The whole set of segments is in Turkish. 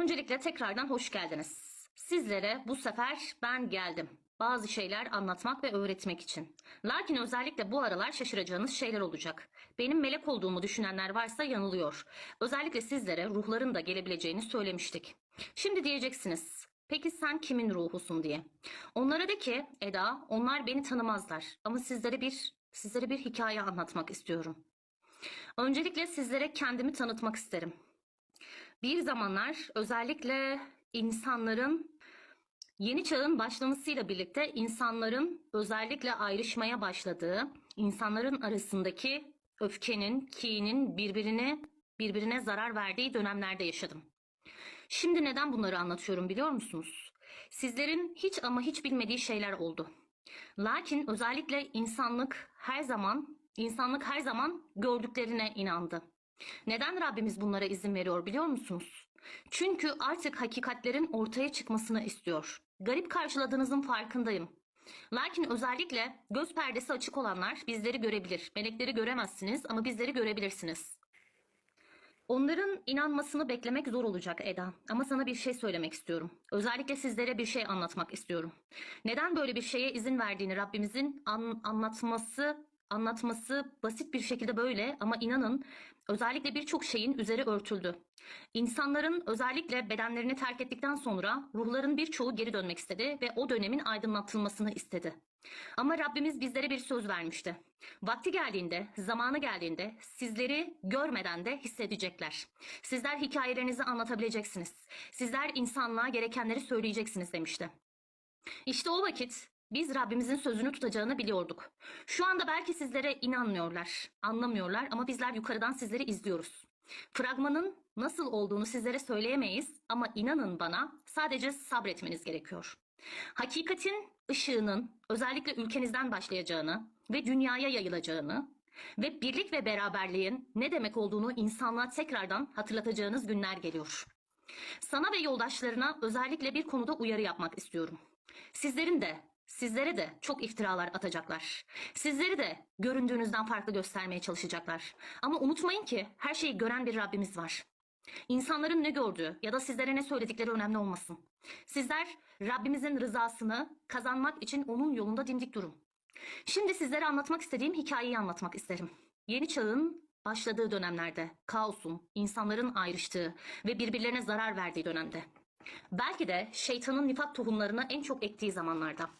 Öncelikle tekrardan hoş geldiniz. Sizlere bu sefer ben geldim. Bazı şeyler anlatmak ve öğretmek için. Lakin özellikle bu aralar şaşıracağınız şeyler olacak. Benim melek olduğumu düşünenler varsa yanılıyor. Özellikle sizlere ruhların da gelebileceğini söylemiştik. Şimdi diyeceksiniz. Peki sen kimin ruhusun diye. Onlara de ki Eda, onlar beni tanımazlar ama sizlere bir sizlere bir hikaye anlatmak istiyorum. Öncelikle sizlere kendimi tanıtmak isterim. Bir zamanlar özellikle insanların yeni çağın başlamasıyla birlikte insanların özellikle ayrışmaya başladığı, insanların arasındaki öfkenin, kinin birbirine birbirine zarar verdiği dönemlerde yaşadım. Şimdi neden bunları anlatıyorum biliyor musunuz? Sizlerin hiç ama hiç bilmediği şeyler oldu. Lakin özellikle insanlık her zaman, insanlık her zaman gördüklerine inandı. Neden Rabbimiz bunlara izin veriyor biliyor musunuz? Çünkü artık hakikatlerin ortaya çıkmasını istiyor. Garip karşıladığınızın farkındayım. Lakin özellikle göz perdesi açık olanlar bizleri görebilir. Melekleri göremezsiniz ama bizleri görebilirsiniz. Onların inanmasını beklemek zor olacak Eda. Ama sana bir şey söylemek istiyorum. Özellikle sizlere bir şey anlatmak istiyorum. Neden böyle bir şeye izin verdiğini Rabbimizin an- anlatması anlatması basit bir şekilde böyle ama inanın özellikle birçok şeyin üzeri örtüldü. İnsanların özellikle bedenlerini terk ettikten sonra ruhların birçoğu geri dönmek istedi ve o dönemin aydınlatılmasını istedi. Ama Rabbimiz bizlere bir söz vermişti. Vakti geldiğinde, zamanı geldiğinde sizleri görmeden de hissedecekler. Sizler hikayelerinizi anlatabileceksiniz. Sizler insanlığa gerekenleri söyleyeceksiniz demişti. İşte o vakit biz Rabbimizin sözünü tutacağını biliyorduk. Şu anda belki sizlere inanmıyorlar, anlamıyorlar ama bizler yukarıdan sizleri izliyoruz. Fragmanın nasıl olduğunu sizlere söyleyemeyiz ama inanın bana sadece sabretmeniz gerekiyor. Hakikatin ışığının özellikle ülkenizden başlayacağını ve dünyaya yayılacağını ve birlik ve beraberliğin ne demek olduğunu insanlığa tekrardan hatırlatacağınız günler geliyor. Sana ve yoldaşlarına özellikle bir konuda uyarı yapmak istiyorum. Sizlerin de, sizlere de çok iftiralar atacaklar. Sizleri de göründüğünüzden farklı göstermeye çalışacaklar. Ama unutmayın ki her şeyi gören bir Rabbimiz var. İnsanların ne gördüğü ya da sizlere ne söyledikleri önemli olmasın. Sizler Rabbimizin rızasını kazanmak için onun yolunda dimdik durun. Şimdi sizlere anlatmak istediğim hikayeyi anlatmak isterim. Yeni çağın başladığı dönemlerde, kaosun, insanların ayrıştığı ve birbirlerine zarar verdiği dönemde. Belki de şeytanın nifak tohumlarını en çok ektiği zamanlarda.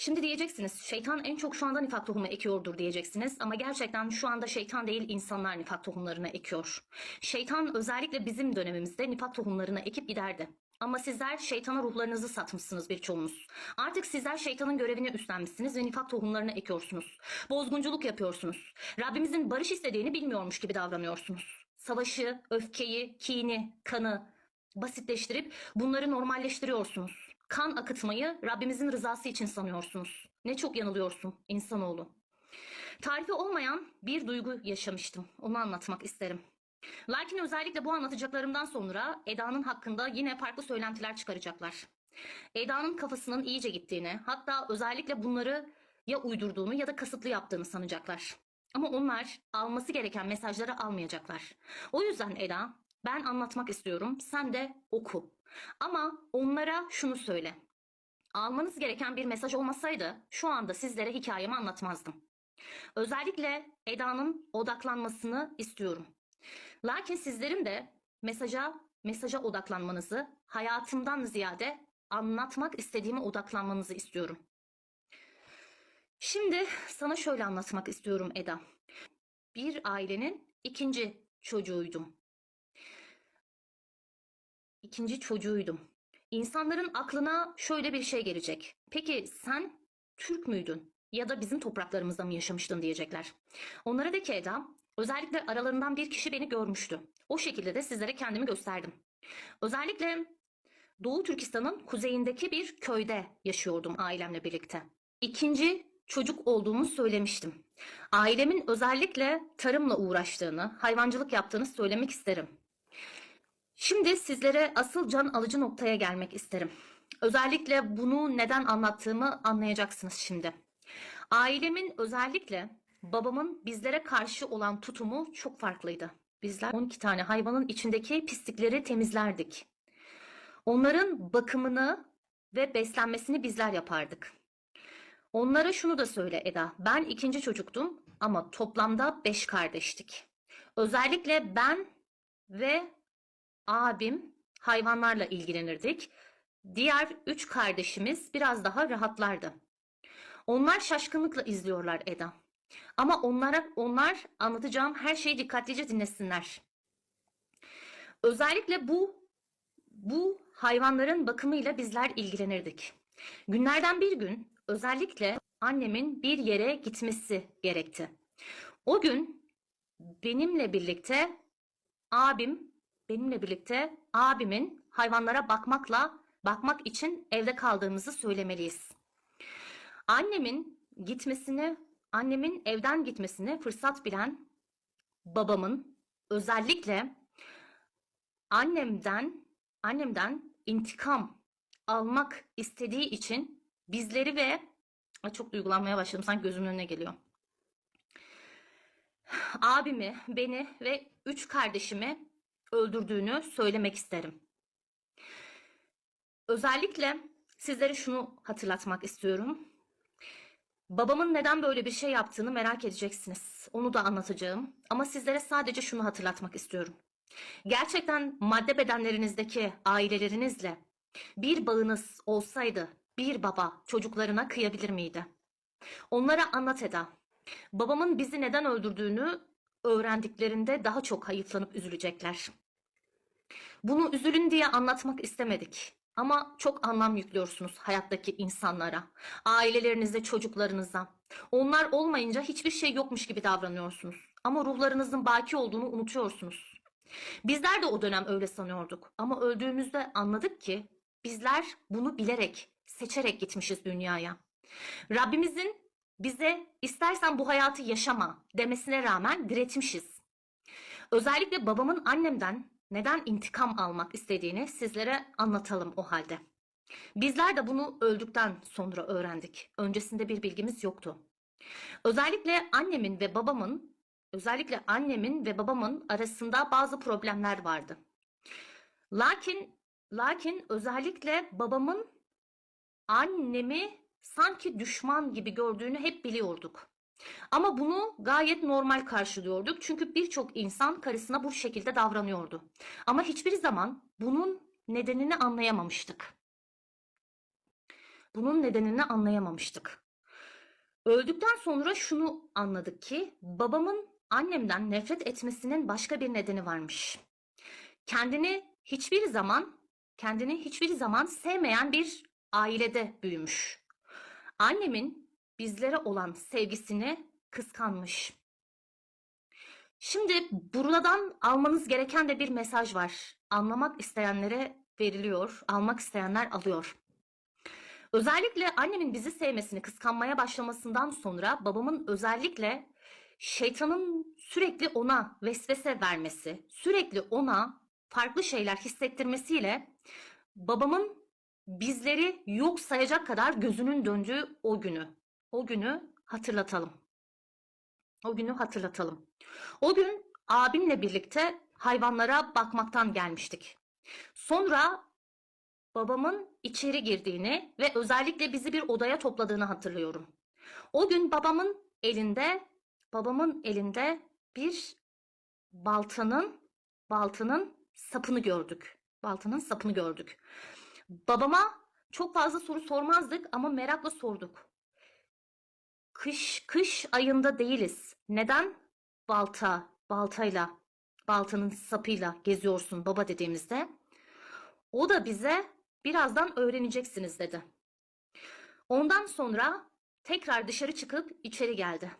Şimdi diyeceksiniz şeytan en çok şu anda nifak tohumu ekiyordur diyeceksiniz ama gerçekten şu anda şeytan değil insanlar nifak tohumlarını ekiyor. Şeytan özellikle bizim dönemimizde nifak tohumlarını ekip giderdi. Ama sizler şeytana ruhlarınızı satmışsınız birçoğunuz. Artık sizler şeytanın görevini üstlenmişsiniz ve nifak tohumlarını ekiyorsunuz. Bozgunculuk yapıyorsunuz. Rabbimizin barış istediğini bilmiyormuş gibi davranıyorsunuz. Savaşı, öfkeyi, kini, kanı basitleştirip bunları normalleştiriyorsunuz. Kan akıtmayı Rabbimizin rızası için sanıyorsunuz. Ne çok yanılıyorsun insanoğlu. Tarifi olmayan bir duygu yaşamıştım. Onu anlatmak isterim. Lakin özellikle bu anlatacaklarımdan sonra Eda'nın hakkında yine farklı söylentiler çıkaracaklar. Eda'nın kafasının iyice gittiğini, hatta özellikle bunları ya uydurduğunu ya da kasıtlı yaptığını sanacaklar. Ama onlar alması gereken mesajları almayacaklar. O yüzden Eda, ben anlatmak istiyorum, sen de oku. Ama onlara şunu söyle. Almanız gereken bir mesaj olmasaydı şu anda sizlere hikayemi anlatmazdım. Özellikle Eda'nın odaklanmasını istiyorum. Lakin sizlerin de mesaja mesaja odaklanmanızı, hayatımdan ziyade anlatmak istediğime odaklanmanızı istiyorum. Şimdi sana şöyle anlatmak istiyorum Eda. Bir ailenin ikinci çocuğuydum. İkinci çocuğuydum. İnsanların aklına şöyle bir şey gelecek. Peki sen Türk müydün? Ya da bizim topraklarımızda mı yaşamıştın diyecekler. Onlara de ki Eda, özellikle aralarından bir kişi beni görmüştü. O şekilde de sizlere kendimi gösterdim. Özellikle Doğu Türkistan'ın kuzeyindeki bir köyde yaşıyordum ailemle birlikte. İkinci çocuk olduğumu söylemiştim. Ailemin özellikle tarımla uğraştığını, hayvancılık yaptığını söylemek isterim. Şimdi sizlere asıl can alıcı noktaya gelmek isterim. Özellikle bunu neden anlattığımı anlayacaksınız şimdi. Ailemin özellikle babamın bizlere karşı olan tutumu çok farklıydı. bizler 12 tane hayvanın içindeki pislikleri temizlerdik. Onların bakımını ve beslenmesini bizler yapardık. Onlara şunu da söyle Eda. Ben ikinci çocuktum ama toplamda beş kardeştik. Özellikle ben ve abim hayvanlarla ilgilenirdik. Diğer üç kardeşimiz biraz daha rahatlardı. Onlar şaşkınlıkla izliyorlar Eda. Ama onlara onlar anlatacağım her şeyi dikkatlice dinlesinler. Özellikle bu bu hayvanların bakımıyla bizler ilgilenirdik. Günlerden bir gün özellikle annemin bir yere gitmesi gerekti. O gün benimle birlikte abim benimle birlikte abimin hayvanlara bakmakla bakmak için evde kaldığımızı söylemeliyiz. Annemin gitmesini, annemin evden gitmesini fırsat bilen babamın özellikle annemden annemden intikam almak istediği için bizleri ve Ay, çok duygulanmaya başladım sanki gözümün önüne geliyor. Abimi, beni ve üç kardeşimi öldürdüğünü söylemek isterim. Özellikle sizlere şunu hatırlatmak istiyorum. Babamın neden böyle bir şey yaptığını merak edeceksiniz. Onu da anlatacağım. Ama sizlere sadece şunu hatırlatmak istiyorum. Gerçekten madde bedenlerinizdeki ailelerinizle bir bağınız olsaydı bir baba çocuklarına kıyabilir miydi? Onlara anlat Eda. Babamın bizi neden öldürdüğünü öğrendiklerinde daha çok hayıflanıp üzülecekler. Bunu üzülün diye anlatmak istemedik. Ama çok anlam yüklüyorsunuz hayattaki insanlara, ailelerinize, çocuklarınıza. Onlar olmayınca hiçbir şey yokmuş gibi davranıyorsunuz. Ama ruhlarınızın baki olduğunu unutuyorsunuz. Bizler de o dönem öyle sanıyorduk. Ama öldüğümüzde anladık ki bizler bunu bilerek, seçerek gitmişiz dünyaya. Rabbimizin bize istersen bu hayatı yaşama demesine rağmen diretmişiz. Özellikle babamın annemden neden intikam almak istediğini sizlere anlatalım o halde. Bizler de bunu öldükten sonra öğrendik. Öncesinde bir bilgimiz yoktu. Özellikle annemin ve babamın özellikle annemin ve babamın arasında bazı problemler vardı. Lakin lakin özellikle babamın annemi sanki düşman gibi gördüğünü hep biliyorduk. Ama bunu gayet normal karşılıyorduk. Çünkü birçok insan karısına bu şekilde davranıyordu. Ama hiçbir zaman bunun nedenini anlayamamıştık. Bunun nedenini anlayamamıştık. Öldükten sonra şunu anladık ki babamın annemden nefret etmesinin başka bir nedeni varmış. Kendini hiçbir zaman kendini hiçbir zaman sevmeyen bir ailede büyümüş. Annemin bizlere olan sevgisini kıskanmış. Şimdi buradan almanız gereken de bir mesaj var. Anlamak isteyenlere veriliyor, almak isteyenler alıyor. Özellikle annemin bizi sevmesini kıskanmaya başlamasından sonra babamın özellikle şeytanın sürekli ona vesvese vermesi, sürekli ona farklı şeyler hissettirmesiyle babamın bizleri yok sayacak kadar gözünün döndüğü o günü, o günü hatırlatalım. O günü hatırlatalım. O gün abimle birlikte hayvanlara bakmaktan gelmiştik. Sonra babamın içeri girdiğini ve özellikle bizi bir odaya topladığını hatırlıyorum. O gün babamın elinde babamın elinde bir baltanın baltanın sapını gördük. Baltanın sapını gördük. Babama çok fazla soru sormazdık ama merakla sorduk. Kış kış ayında değiliz. Neden balta baltayla baltanın sapıyla geziyorsun baba dediğimizde o da bize birazdan öğreneceksiniz dedi. Ondan sonra tekrar dışarı çıkıp içeri geldi.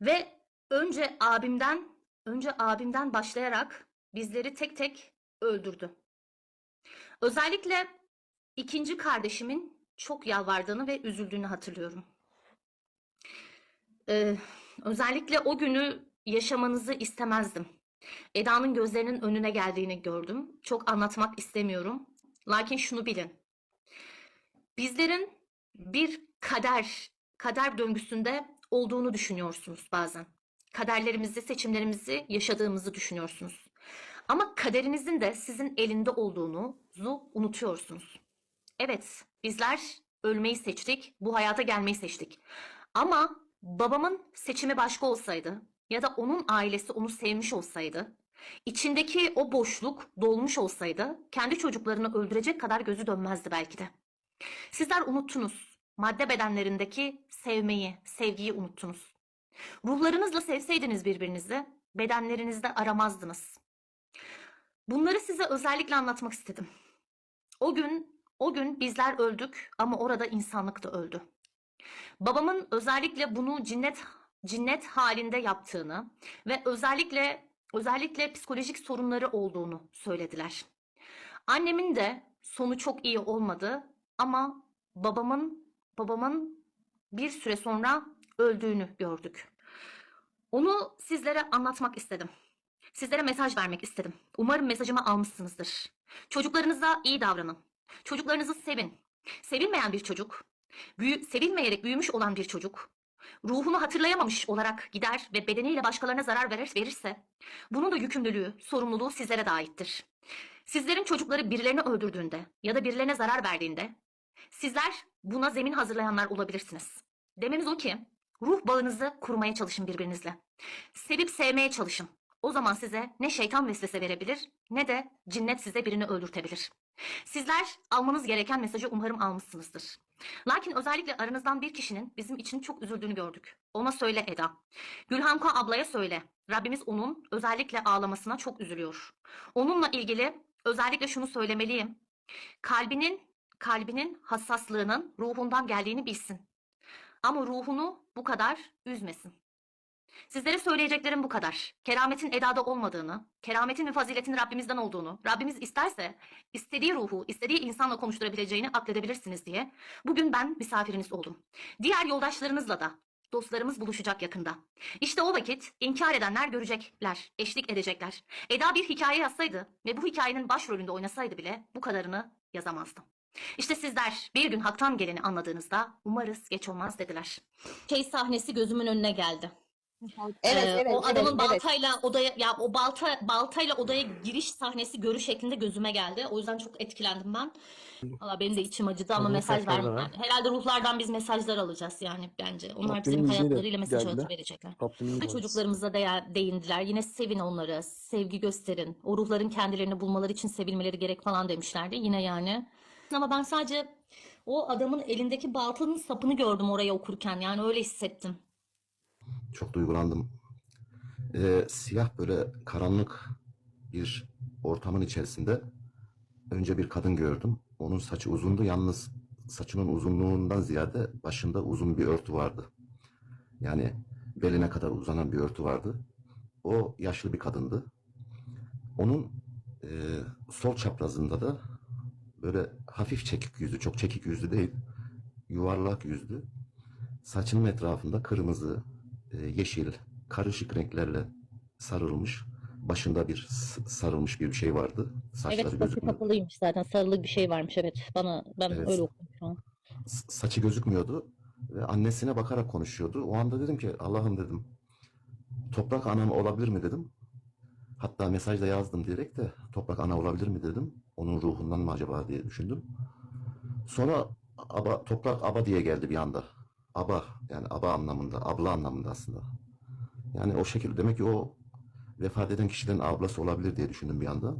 Ve önce abimden önce abimden başlayarak bizleri tek tek öldürdü. Özellikle ikinci kardeşimin çok yalvardığını ve üzüldüğünü hatırlıyorum. Ee, özellikle o günü yaşamanızı istemezdim. Eda'nın gözlerinin önüne geldiğini gördüm. Çok anlatmak istemiyorum. Lakin şunu bilin. Bizlerin bir kader, kader döngüsünde olduğunu düşünüyorsunuz bazen. kaderlerimizi, seçimlerimizi yaşadığımızı düşünüyorsunuz. Ama kaderinizin de sizin elinde olduğunuzu unutuyorsunuz. Evet, bizler ölmeyi seçtik, bu hayata gelmeyi seçtik. Ama babamın seçimi başka olsaydı ya da onun ailesi onu sevmiş olsaydı, içindeki o boşluk dolmuş olsaydı kendi çocuklarını öldürecek kadar gözü dönmezdi belki de. Sizler unuttunuz. Madde bedenlerindeki sevmeyi, sevgiyi unuttunuz. Ruhlarınızla sevseydiniz birbirinizi, bedenlerinizde aramazdınız. Bunları size özellikle anlatmak istedim. O gün, o gün bizler öldük ama orada insanlık da öldü. Babamın özellikle bunu cinnet cinnet halinde yaptığını ve özellikle özellikle psikolojik sorunları olduğunu söylediler. Annemin de sonu çok iyi olmadı ama babamın babamın bir süre sonra öldüğünü gördük. Onu sizlere anlatmak istedim. Sizlere mesaj vermek istedim. Umarım mesajımı almışsınızdır. Çocuklarınıza iyi davranın. Çocuklarınızı sevin. Sevilmeyen bir çocuk, büyü, sevilmeyerek büyümüş olan bir çocuk, ruhunu hatırlayamamış olarak gider ve bedeniyle başkalarına zarar verir, verirse, bunun da yükümlülüğü, sorumluluğu sizlere de aittir. Sizlerin çocukları birilerini öldürdüğünde ya da birilerine zarar verdiğinde, sizler buna zemin hazırlayanlar olabilirsiniz. Dememiz o ki, ruh bağınızı kurmaya çalışın birbirinizle. Sevip sevmeye çalışın. O zaman size ne şeytan vesvese verebilir ne de cinnet size birini öldürtebilir. Sizler almanız gereken mesajı umarım almışsınızdır. Lakin özellikle aranızdan bir kişinin bizim için çok üzüldüğünü gördük. Ona söyle Eda. Gülhanko ablaya söyle. Rabbimiz onun özellikle ağlamasına çok üzülüyor. Onunla ilgili özellikle şunu söylemeliyim. Kalbinin kalbinin hassaslığının ruhundan geldiğini bilsin. Ama ruhunu bu kadar üzmesin. Sizlere söyleyeceklerim bu kadar. Kerametin edada olmadığını, kerametin ve faziletin Rabbimizden olduğunu, Rabbimiz isterse istediği ruhu, istediği insanla konuşturabileceğini akledebilirsiniz diye bugün ben misafiriniz oldum. Diğer yoldaşlarınızla da dostlarımız buluşacak yakında. İşte o vakit inkar edenler görecekler, eşlik edecekler. Eda bir hikaye yazsaydı ve bu hikayenin başrolünde oynasaydı bile bu kadarını yazamazdı. İşte sizler bir gün haktan geleni anladığınızda umarız geç olmaz dediler. Şey sahnesi gözümün önüne geldi. Evet, Ee, evet, o adamın evet, evet. baltayla odaya ya o balta baltayla odaya giriş sahnesi görü şeklinde gözüme geldi. O yüzden çok etkilendim ben. Valla benim de içim acıdı ama mesaj ver. var. Herhalde ruhlardan biz mesajlar alacağız yani bence. Onlar Rabbimin bizim hayatlarıyla mesaj geldiler. verecekler. Ve. Çocuklarımıza değer, değindiler. Yine sevin onları, sevgi gösterin. O ruhların kendilerini bulmaları için sevilmeleri gerek falan demişlerdi. Yine yani. Ama ben sadece o adamın elindeki baltanın sapını gördüm oraya okurken. Yani öyle hissettim. Çok duygulandım. Ee, siyah böyle karanlık bir ortamın içerisinde önce bir kadın gördüm. Onun saçı uzundu. Yalnız saçının uzunluğundan ziyade başında uzun bir örtü vardı. Yani beline kadar uzanan bir örtü vardı. O yaşlı bir kadındı. Onun e, sol çaprazında da böyle hafif çekik yüzü, çok çekik yüzlü değil, yuvarlak yüzlü. Saçının etrafında kırmızı, yeşil, karışık renklerle sarılmış. Başında bir sarılmış bir şey vardı. Saçları Evet, saçı gözükmüyor. kapalıymış zaten. Sarılı bir şey varmış evet. Bana ben Evet. öyle okudum şu an. Saçı gözükmüyordu ve annesine bakarak konuşuyordu. O anda dedim ki Allah'ım dedim. Toprak anam olabilir mi dedim. Hatta mesajda yazdım direkt de toprak ana olabilir mi dedim. Onun ruhundan mı acaba diye düşündüm. Sonra aba, toprak aba diye geldi bir anda. Aba yani aba anlamında, abla anlamında aslında. Yani o şekilde demek ki o vefat eden kişilerin ablası olabilir diye düşündüm bir anda.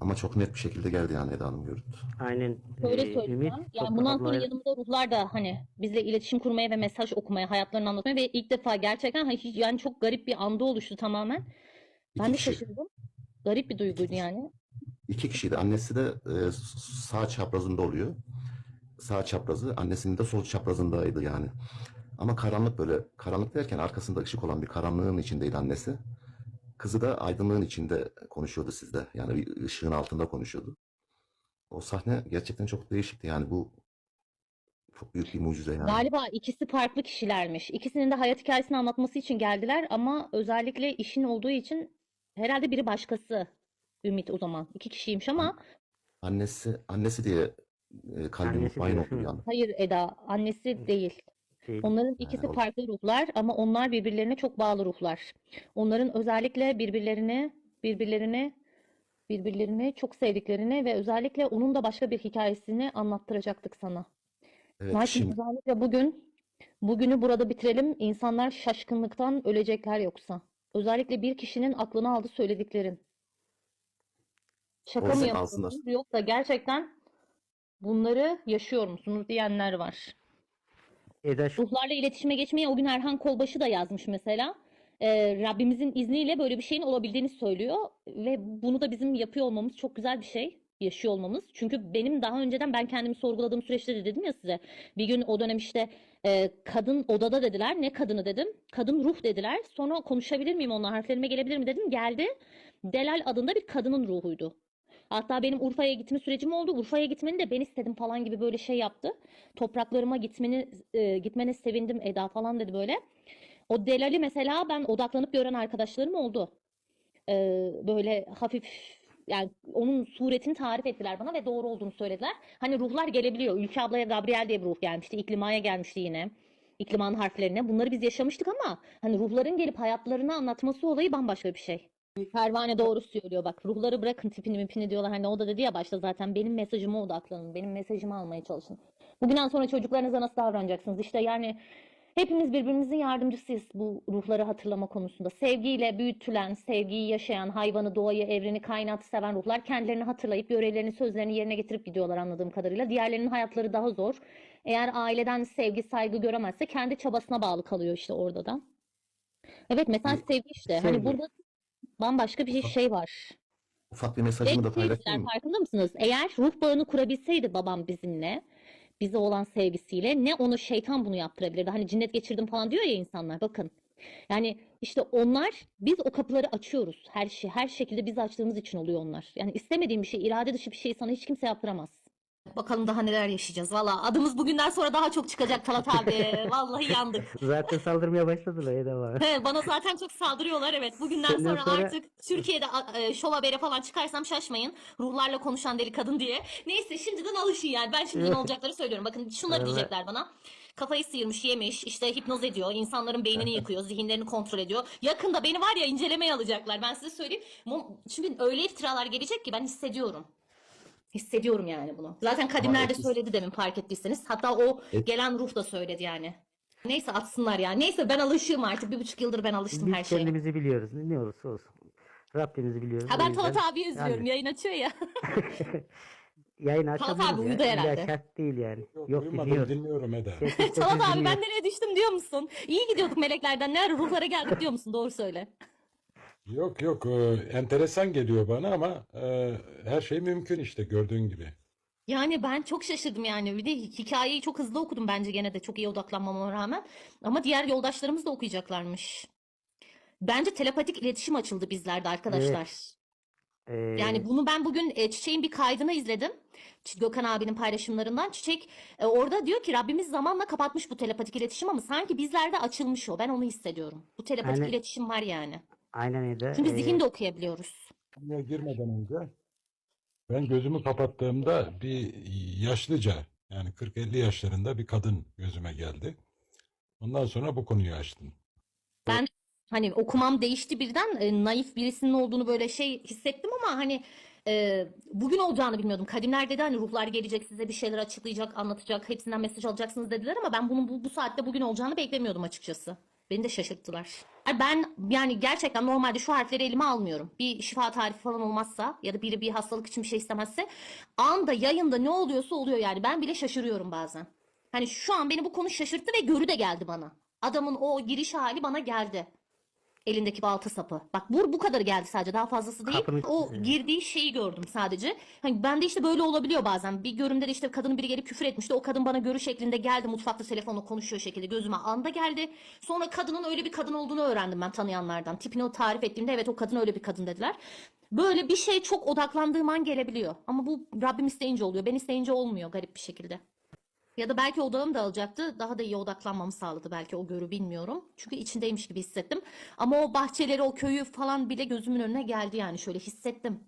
Ama çok net bir şekilde geldi yani Eda Hanım görüntü. Aynen. Şöyle Ee, söyleyeyim Ümit. Yani bundan sonra yanımda ruhlar da hani bizle iletişim kurmaya ve mesaj okumaya, hayatlarını anlatmaya ve ilk defa gerçekten hani hiç- yani çok garip bir anda oluştu tamamen. Ben İki de kişi. şaşırdım. Garip bir duyguydu yani. İki kişiydi. Annesi de e, sağ çaprazında oluyor. Sağ çaprazı, annesinin de sol çaprazındaydı yani. Ama karanlık böyle, karanlık derken arkasında ışık olan bir karanlığın içindeydi annesi. Kızı da aydınlığın içinde konuşuyordu sizde. Yani bir ışığın altında konuşuyordu. O sahne gerçekten çok değişikti yani bu çok büyük bir mucize yani. Galiba ikisi farklı kişilermiş. İkisinin de hayat hikayesini anlatması için geldiler ama özellikle işin olduğu için herhalde biri başkası Ümit o zaman. İki kişiymiş ama Annesi annesi diye e, kalbim Annesi mayın diyorsun. oldu bir anda. hayır Eda annesi değil. Onların ikisi o- farklı ruhlar ama onlar birbirlerine çok bağlı ruhlar. Onların özellikle birbirlerini, birbirlerini, birbirlerini çok sevdiklerini ve özellikle onun da başka bir hikayesini anlattıracaktık sana. Evet, Lakin şimdi özellikle bugün, bugünü burada bitirelim. İnsanlar şaşkınlıktan ölecekler yoksa. Özellikle bir kişinin aklını aldı söylediklerin. Şaka mı Olsun, yapıyorsunuz alsınlar. yoksa gerçekten bunları yaşıyor musunuz diyenler var. Eda şu- Ruhlarla iletişime geçmeyi o gün Erhan Kolbaşı da yazmış mesela. Ee, Rabbimizin izniyle böyle bir şeyin olabildiğini söylüyor ve bunu da bizim yapıyor olmamız çok güzel bir şey. Yaşıyor olmamız. Çünkü benim daha önceden ben kendimi sorguladığım süreçte de dedim ya size. Bir gün o dönem işte e, kadın odada dediler. Ne kadını dedim. Kadın ruh dediler. Sonra konuşabilir miyim onunla harflerime gelebilir mi dedim. Geldi. Delal adında bir kadının ruhuydu. Hatta benim Urfa'ya gitme sürecim oldu. Urfa'ya gitmeni de ben istedim falan gibi böyle şey yaptı. Topraklarıma gitmeni e, gitmene sevindim Eda falan dedi böyle. O Delal'i mesela ben odaklanıp gören arkadaşlarım oldu. Ee, böyle hafif yani onun suretini tarif ettiler bana ve doğru olduğunu söylediler. Hani ruhlar gelebiliyor. Ülke ablaya Gabriel diye bir ruh gelmişti. İklima'ya gelmişti yine. İklima'nın harflerine. Bunları biz yaşamıştık ama hani ruhların gelip hayatlarını anlatması olayı bambaşka bir şey. Pervane doğru söylüyor bak. Ruhları bırakın tipini mipini diyorlar. Hani o da dedi ya başta zaten benim mesajıma odaklanın. Benim mesajımı almaya çalışın. Bugünden sonra çocuklarınıza nasıl davranacaksınız? İşte yani hepimiz birbirimizin yardımcısıyız bu ruhları hatırlama konusunda. Sevgiyle büyütülen, sevgiyi yaşayan, hayvanı, doğayı, evreni, kainatı seven ruhlar kendilerini hatırlayıp görevlerini, sözlerini yerine getirip gidiyorlar anladığım kadarıyla. Diğerlerinin hayatları daha zor. Eğer aileden sevgi, saygı göremezse kendi çabasına bağlı kalıyor işte orada da. Evet mesaj sevgi işte. Hani sevgi. burada bambaşka bir şey var. ufak bir mesajımı da paylaşayım mı? farkında mısınız? Eğer ruh bağını kurabilseydi babam bizimle, bize olan sevgisiyle ne onu şeytan bunu yaptırabilirdi. Hani cinnet geçirdim falan diyor ya insanlar. Bakın. Yani işte onlar biz o kapıları açıyoruz. Her şey her şekilde biz açtığımız için oluyor onlar. Yani istemediğim bir şey, irade dışı bir şeyi sana hiç kimse yaptıramaz. Bakalım daha neler yaşayacağız. Valla adımız bugünden sonra daha çok çıkacak Talat abi. Vallahi yandık. Zaten saldırmaya başladılar Eda var. He, bana zaten çok saldırıyorlar evet. Bugünden Senden sonra, sonra- artık Türkiye'de e, şov habere falan çıkarsam şaşmayın. Ruhlarla konuşan deli kadın diye. Neyse şimdiden alışın yani. Ben şimdiden olacakları söylüyorum. Bakın şunları Evet. diyecekler bana. Kafayı sıyırmış, yemiş, işte hipnoz ediyor, insanların beynini yıkıyor, zihinlerini kontrol ediyor. Yakında beni var ya incelemeye alacaklar. Ben size söyleyeyim. Çünkü öyle iftiralar gelecek ki ben hissediyorum. Hissediyorum yani bunu. Zaten Kadimler de söyledi demin fark ettiyseniz. Hatta o Et- gelen ruh da söyledi yani. Neyse atsınlar ya. Neyse ben alışığım artık. Bir buçuk yıldır ben alıştım Biz her şeye. kendimizi biliyoruz. Ne olursa olsun. Rabbimizi biliyoruz. Ha ben yüzden Talat abi izliyorum. yani- Yayın açıyor ya. yayın Talat açabiliriz abi ya. uyudu herhalde. İlla şart değil yani. Yok, Yok duymadım, dinliyoruz. dinliyorum Eda. Talat abi ben nereye düştüm diyor musun? İyi gidiyorduk meleklerden. Nerede ruhlara geldik diyor musun? Doğru söyle. Yok yok e, enteresan geliyor bana ama e, her şey mümkün işte gördüğün gibi. Yani ben çok şaşırdım yani. Bir de hikayeyi çok hızlı okudum bence gene de çok iyi odaklanmama rağmen. Ama diğer yoldaşlarımız da okuyacaklarmış. Bence telepatik iletişim açıldı bizlerde arkadaşlar. Ee, Yani bunu ben bugün e, Çiçek'in bir kaydını izledim. Ç- Gökhan abinin paylaşımlarından. Çiçek e, orada diyor ki Rabbimiz zamanla kapatmış bu telepatik iletişim ama sanki bizlerde açılmış o. Ben onu hissediyorum. Bu telepatik Yani- iletişim var yani. Aynen Eda. Çünkü Ee, zihin de okuyabiliyoruz. Konuya girmeden önce ben gözümü kapattığımda bir yaşlıca yani 40-50 yaşlarında bir kadın gözüme geldi. Ondan sonra bu konuyu açtım. Hani okumam değişti birden. E, naif birisinin olduğunu böyle şey hissettim ama hani e, bugün olacağını bilmiyordum. Kadimler dedi hani ruhlar gelecek size bir şeyler açıklayacak, anlatacak, hepsinden mesaj alacaksınız dediler ama ben bunun bu, bu saatte bugün olacağını beklemiyordum açıkçası. Beni de şaşırttılar. Ben yani gerçekten normalde şu harfleri elime almıyorum. Bir şifa tarifi falan olmazsa ya da biri bir hastalık için bir şey istemezse anda yayında ne oluyorsa oluyor yani. Ben bile şaşırıyorum bazen. Hani şu an beni bu konu şaşırttı ve görü de geldi bana. Adamın o giriş hali bana geldi. Elindeki balta sapı. Bak bu bu kadar geldi sadece daha fazlası değil. Kapının- O girdiği şeyi gördüm sadece. Hani bende işte böyle olabiliyor bazen. Bir görümde de işte kadının biri gelip küfür etmişti. O kadın bana görü şeklinde geldi. Mutfakta telefonla konuşuyor şekilde gözüme anda geldi. Sonra kadının öyle bir kadın olduğunu öğrendim ben tanıyanlardan. Tipini o tarif ettiğimde evet o kadın öyle bir kadın dediler. Böyle bir şey çok odaklandığım an gelebiliyor. Ama bu Rabbim isteyince oluyor. Ben isteyince olmuyor garip bir şekilde. Ya da belki odağım dağılacaktı. Daha da iyi odaklanmamı sağladı belki o görü bilmiyorum. Çünkü içindeymiş gibi hissettim. Ama o bahçeleri, o köyü falan bile gözümün önüne geldi yani şöyle hissettim.